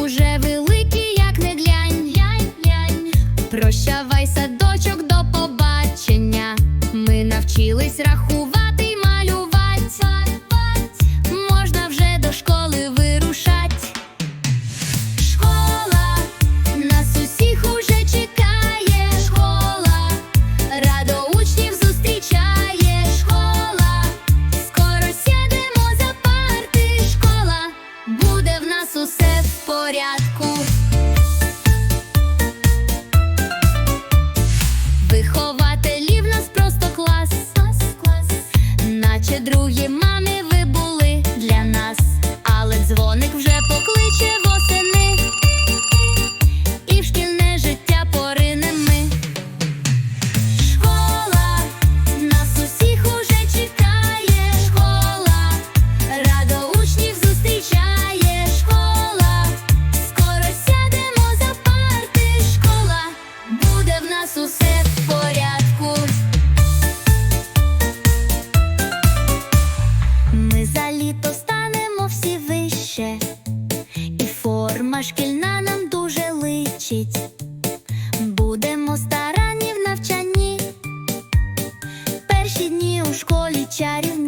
уже вилазить. поряд. Літо станемо всі вище, і форма шкільна нам дуже личить. Будемо старанні в навчанні, перші дні у школі чарівні.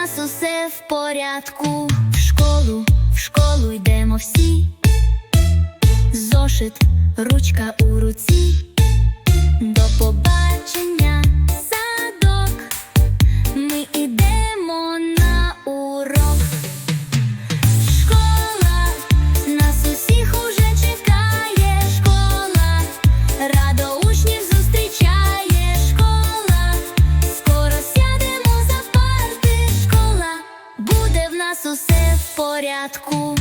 Нас усе в порядку. В школу, в школу йдемо всі. Зошит, ручка у руці. Нас усе в порядку.